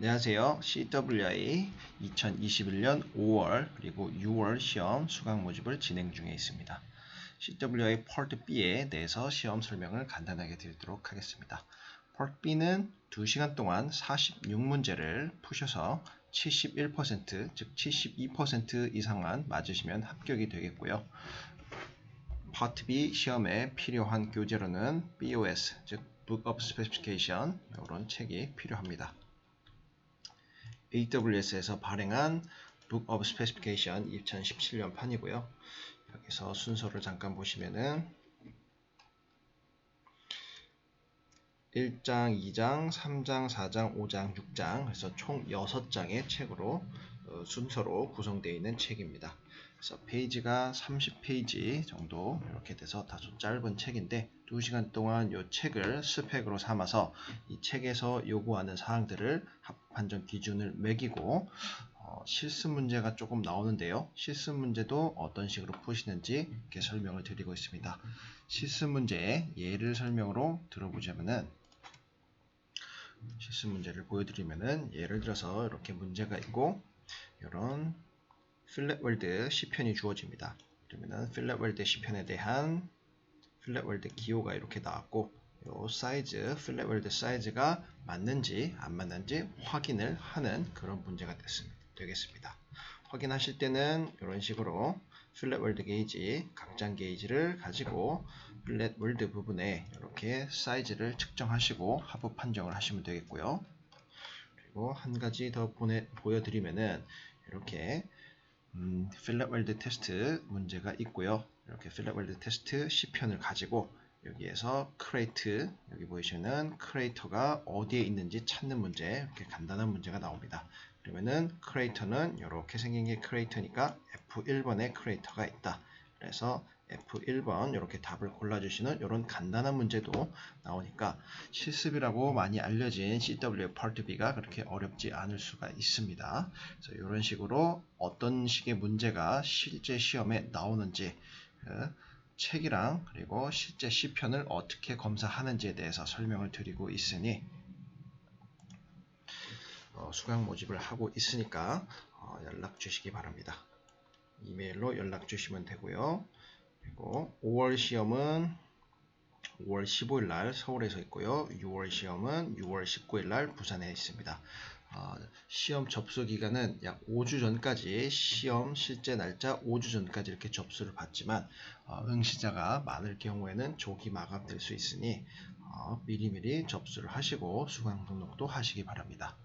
안녕하세요. CWI 2021년 5월 그리고 6월 시험 수강 모집을 진행 중에 있습니다. CWI Part B에 대해서 시험 설명을 간단하게 드리도록 하겠습니다. Part B는 2시간 동안 46문제를 푸셔서 71%, 즉 72% 이상만 맞으시면 합격이 되겠고요. Part B 시험에 필요한 교재로는 BOS, 즉 Book of Specification 이런 책이 필요합니다. AWS에서 발행한 Book of Specification 2017년 판이고요. 여기서 순서를 잠깐 보시면은 1장, 2장, 3장, 4장, 5장, 6장 그래서 총 6장의 책으로 어, 순서로 구성되어 있는 책입니다. 그래서 페이지가 30페이지 정도 이렇게 돼서 다소 짧은 책인데 2시간 동안 이 책을 스펙으로 삼아서 이 책에서 요구하는 사항들을 합 판정 기준을 매기고 어, 실습 문제가 조금 나오는데요. 실습 문제도 어떤 식으로 푸시는지 이렇게 설명을 드리고 있습니다. 실습 문제의 예를 설명으로 들어보자면은 실습 문제를 보여드리면은 예를 들어서 이렇게 문제가 있고 이런 필렛월드 시편이 주어집니다. 그러면은 필렛월드 시편에 대한 필렛월드 기호가 이렇게 나왔고 요 사이즈, 필렛월드 사이즈가 맞는지 안 맞는지 확인을 하는 그런 문제가 됐습니다. 되겠습니다. 확인하실 때는 이런 식으로 필렛월드 게이지, 각장 게이지를 가지고 필렛월드 부분에 이렇게 사이즈를 측정하시고 합업 판정을 하시면 되겠고요. 그리고 한 가지 더 보내, 보여드리면은 이렇게 음, 필렛월드 테스트 문제가 있고요. 이렇게 필렛월드 테스트 10편을 가지고 여기에서 크레이트 여기 보이시는 크레이터가 어디에 있는지 찾는 문제 이렇게 간단한 문제가 나옵니다. 그러면은 크레이터는 이렇게 생긴 게 크레이터니까 F1번에 크레이터가 있다. 그래서 F1번 이렇게 답을 골라주시는 이런 간단한 문제도 나오니까 실습이라고 많이 알려진 CW Part B가 그렇게 어렵지 않을 수가 있습니다. 그래서 이런 식으로 어떤 식의 문제가 실제 시험에 나오는지 그 책이랑 그리고 실제 시편을 어떻게 검사하는지에 대해서 설명을 드리고 있으니 어, 수강 모집을 하고 있으니까 어, 연락 주시기 바랍니다. 이메일로 연락 주시면 되고요. 그리고 5월 시험은 5월 15일 날 서울에서 있고요. 6월 시험은 6월 19일 날 부산에 있습니다. 어, 시험 접수 기간은 약 5주 전까지 시험 실제 날짜 5주 전까지 이렇게 접수를 받지만 어, 응시자가 많을 경우에는 조기 마감될 수 있으니 어, 미리미리 접수를 하시고 수강 등록도 하시기 바랍니다.